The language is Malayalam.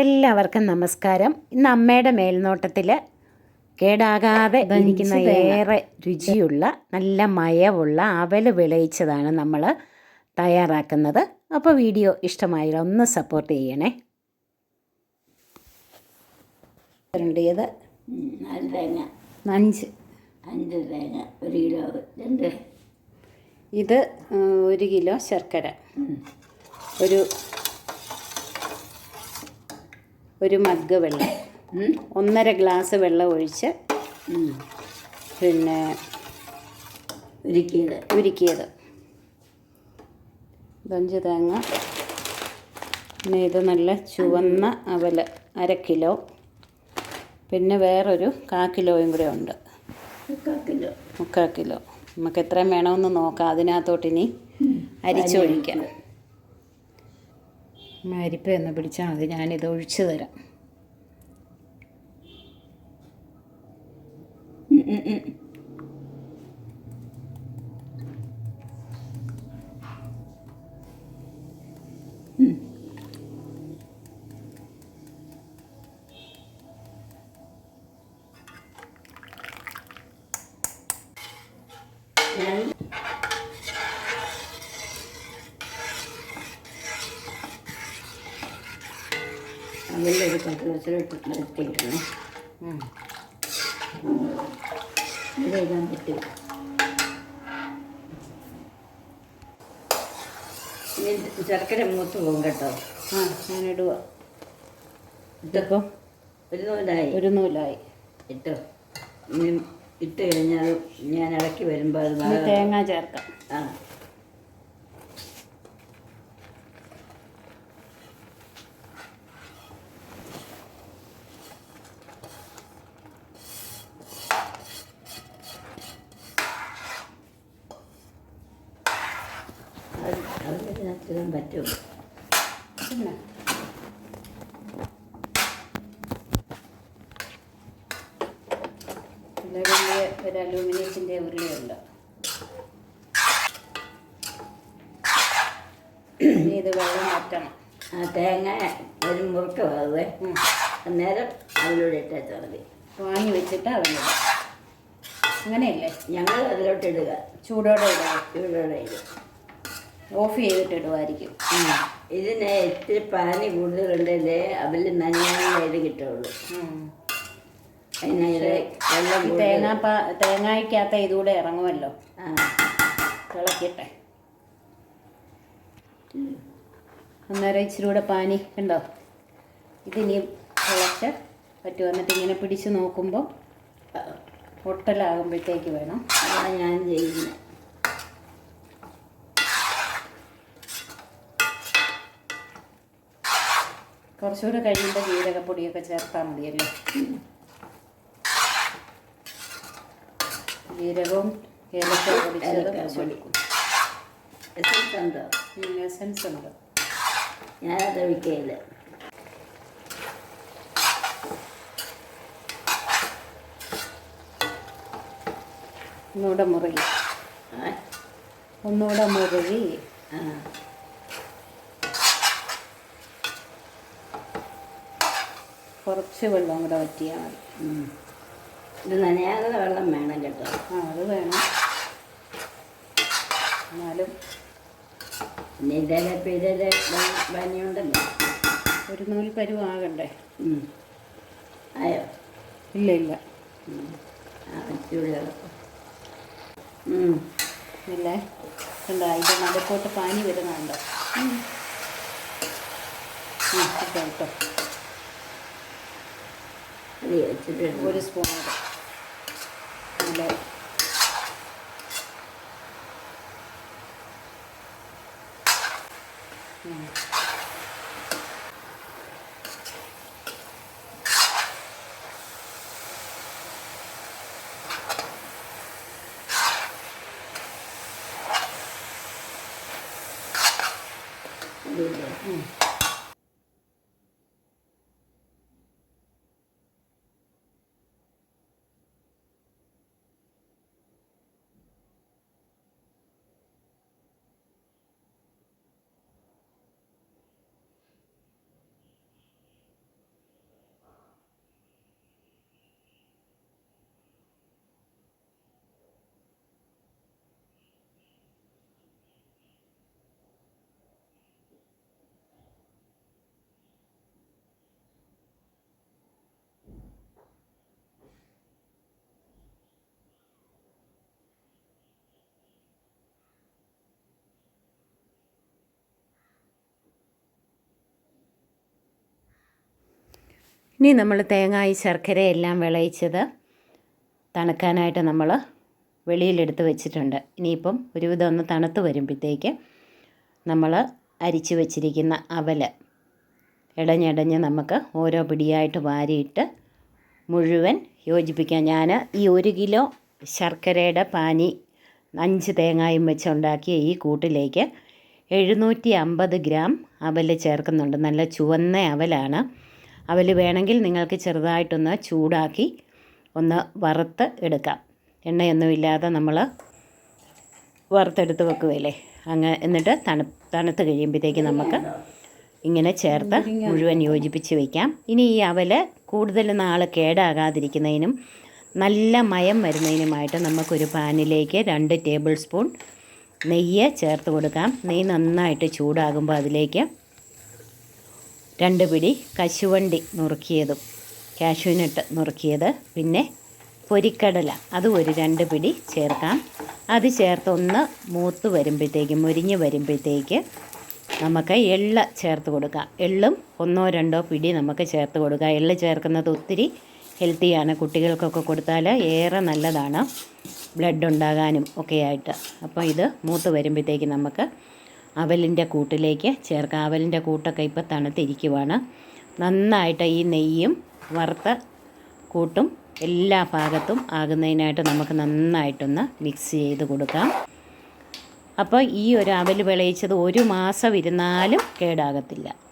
എല്ലാവർക്കും നമസ്കാരം. ഇന്ന് അമ്മയുടെ മേൽനോട്ടത്തിൽ കേടാകാതെ ഇരിക്കുന്ന ഏറെ രുചിയുള്ള നല്ല മയവുള്ള അവൽ വിളയിച്ചതാണ് നമ്മൾ തയ്യാറാക്കുന്നത്. അപ്പോൾ വീഡിയോ ഇഷ്ടമായാൽ ഒന്ന് സപ്പോർട്ട് ചെയ്യണേ. ത് നാല് തേങ്ങ. അഞ്ച്. അഞ്ച് തേങ്ങ ഒരു കിലോ രണ്ട്. ഇത് ഒരു കിലോ ശർക്കര. ഒരു ഒരു മഗ് വെള്ളം. ഒന്നര ഗ്ലാസ് വെള്ളം ഒഴിച്ച് പിന്നെ ഉരുക്കിയത്. ഉരുക്കിയത്. ഇതഞ്ച് തേങ്ങ. പിന്നെ ഇത് നല്ല ചുവന്ന അവൽ അര കിലോ. പിന്നെ വേറൊരു കാ കിലോയും കൂടെ ഉണ്ട്. മുക്കാൽ കിലോ. മുക്കാൽ കിലോ. നമുക്ക് എത്രയും വേണമെന്ന് നോക്കാം. അതിനകത്തോട്ടിനി അരിച്ചൊഴിക്കാം. അരിപ്പ എന്ന് പിടിച്ചാൽ മതി. ഞാനിത് ഒഴിച്ചു തരാം. അവലൊരു പത്ത് ദിവസമായിട്ട് നിർത്തിയിട്ടുണ്ട് ഉം. ഇത് എഴുതാൻ പറ്റും ശർക്കര മൂത്ത് പോകും കേട്ടോ. ആ ഞാനിടുക ഇതിപ്പോൾ ഒരു നൂലായി. ഒരു നൂലായി. ഇട്ടോ. ഇനി ഇട്ട് കഴിഞ്ഞാൽ ഞാൻ ഇളക്കി വരുമ്പോൾ അത് തേങ്ങ ചേർക്കാം. ആ അത് അതിനകത്ത് ഇടാൻ പറ്റും. പിന്നെ? വലിയ ഒരു അലൂമിനിയത്തിന്റെ ഉരുളിയുണ്ട്. ഇനി ഇത് വെള്ളം മാറ്റണം. ആ തേങ്ങ ഒരു മുറുക്കമാവേ ഉം. അന്നേരം അതിലൂടെ ഇട്ടാൽ മതി. വാങ്ങി വെച്ചിട്ട് അതിലിടും അങ്ങനെയല്ലേ? ഞങ്ങൾ അതിലോട്ട് ഇടുക. ചൂടോടെ ഇടുക. ചൂടോടെ ഇടുക ഓഫ് ചെയ്തിട്ട് ഇടുമായിരിക്കും. ഇതിന് ഇത്തിരി പാനി കൂടുതലുണ്ടല്ലേ അവൽ നനയാതെ കിട്ടുള്ളൂ തേങ്ങായ്ക്കകത്ത തേങ്ങാ ഇതുകൂടെ ഇറങ്ങുമല്ലോ. ആ. തിളക്കട്ടെ. അന്നേരം ഇച്ചിരി കൂടെ പാനി ഉണ്ടോ? ഇതിനി തിളച്ച് പറ്റും. എന്നിട്ട് ഇങ്ങനെ പിടിച്ച് നോക്കുമ്പോൾ ഒട്ടലാകുമ്പോഴത്തേക്ക് വേണം. അതാണ് ഞാൻ ചെയ്യുന്നത്. കുറച്ചുകൂടെ കഴിയുമ്പോൾ ജീരകപ്പൊടിയൊക്കെ ചേർത്താൽ മതിയല്ലോ. ജീരകവും ഏലക്ക പൊടിച്ചത് ഏലക്കാപ്പൊടി. എസൻസ് ഉണ്ടോ? എസൻസ് ഉണ്ട്. ഞാനത് ഒഴിക്കയില്ല ഒന്നുകൂടെ മുറുകി. ഒന്നുകൂടെ മുറുകി. ആ. കുറച്ച് വെള്ളം കൂടെ വറ്റിയാൽ മതി. ഇത് നനയാതെ വെള്ളം വേണം കേട്ടോ. ആ അത് വേണം. എന്നാലും പിന്നെ ഇതേ പനിയുണ്ടല്ലോ. ഒരു നൂൽ പരുവാകണ്ടേ. ആയോ? ഇല്ല ഇല്ല. ഇല്ലേ കണ്ടോ അതിന്റെ നടുക്കോട്ട് പാനി വരുന്നുണ്ടോ? ഉം, ഇട്ടോ, ഇട്ടോ. ഇത് വെച്ചിട്ട് ഒരു സ്പൂൺ കൂടെ നല്ല ഉം. ഇനി നമ്മൾ തേങ്ങായി ശർക്കരയെല്ലാം വിളയിച്ചത് തണുക്കാനായിട്ട് നമ്മൾ വെളിയിലെടുത്ത് വെച്ചിട്ടുണ്ട്. ഇനിയിപ്പം ഒരുവിധം ഒന്ന് തണുത്ത് വരുമ്പോഴത്തേക്ക് നമ്മൾ അരിച്ച് വെച്ചിരിക്കുന്ന അവൽ ഇടഞ്ഞിടഞ്ഞ് നമുക്ക് ഓരോ പിടിയായിട്ട് വാരിയിട്ട് മുഴുവൻ യോജിപ്പിക്കാം. ഞാൻ ഈ ഒരു കിലോ ശർക്കരയുടെ പാനി അഞ്ച് തേങ്ങായും വെച്ചുണ്ടാക്കിയ ഈ കൂട്ടിലേക്ക് എഴുന്നൂറ്റി അമ്പത് ഗ്രാം അവൽ ചേർക്കുന്നുണ്ട്. നല്ല ചുവന്ന അവലാണ്. അവൽ വേണമെങ്കിൽ നിങ്ങൾക്ക് ചെറുതായിട്ടൊന്ന് ചൂടാക്കി ഒന്ന് വറുത്ത് എടുക്കാം. എണ്ണയൊന്നുമില്ലാതെ നമ്മൾ വറുത്തെടുത്ത് വെക്കുകയില്ലേ? അങ്ങ് എന്നിട്ട് തണു തണുത്ത് കഴിയുമ്പോഴത്തേക്ക് നമുക്ക് ഇങ്ങനെ ചേർത്ത് മുഴുവൻ യോജിപ്പിച്ച് വയ്ക്കാം ഇനി ഈ അവൽ കൂടുതൽ നാൾ കേടാകാതിരിക്കുന്നതിനും നല്ല മയം വരുന്നതിനുമായിട്ട് നമുക്കൊരു പാനിലേക്ക് രണ്ട് ടേബിൾ സ്പൂൺ നെയ്യ് ചേർത്ത് കൊടുക്കാം. നെയ്യ് നന്നായിട്ട് ചൂടാകുമ്പോൾ അതിലേക്ക് രണ്ട് പിടി കശുവണ്ടി നുറുക്കിയതും കാഷ്യൂനട്ട് നുറുക്കിയത് പിന്നെ പൊരിക്കടല അതും ഒരു രണ്ട് പിടി ചേർക്കാം. അത് ചേർത്ത് ഒന്ന് മൂത്ത് വരുമ്പോഴത്തേക്ക് മുരിഞ്ഞ് വരുമ്പോഴത്തേക്ക് നമുക്ക് എള്ള് ചേർത്ത് കൊടുക്കാം. എള്ളും ഒന്നോ രണ്ടോ പിടി നമുക്ക് ചേർത്ത് കൊടുക്കാം. എള്ള് ചേർക്കുന്നത് ഒത്തിരി ഹെൽത്തിയാണ് കുട്ടികൾക്കൊക്കെ കൊടുത്താൽ ഏറെ നല്ലതാണ്. ബ്ലഡ് ഉണ്ടാകാനും ഒക്കെയായിട്ട് അപ്പോൾ ഇത് മൂത്ത് വരുമ്പോഴത്തേക്ക് നമുക്ക് അവലിന്റെ കൂട്ടിലേക്ക് ചേർക്കുക. അവലിന്റെ കൂട്ടൊക്കെ ഇപ്പോൾ തണുത്തിരിക്കുവാണ്. നന്നായിട്ട് ഈ നെയ്യും വറുത്ത കൂട്ടും എല്ലാ ഭാഗത്തും ആകുന്നതിനായിട്ട് നമുക്ക് നന്നായിട്ടൊന്ന് മിക്സ് ചെയ്ത് കൊടുക്കാം. അപ്പോൾ ഈ ഒരു അവൽ വിളയിച്ചത് ഒരു മാസം ഇരുന്നാലും കേടാകത്തില്ല.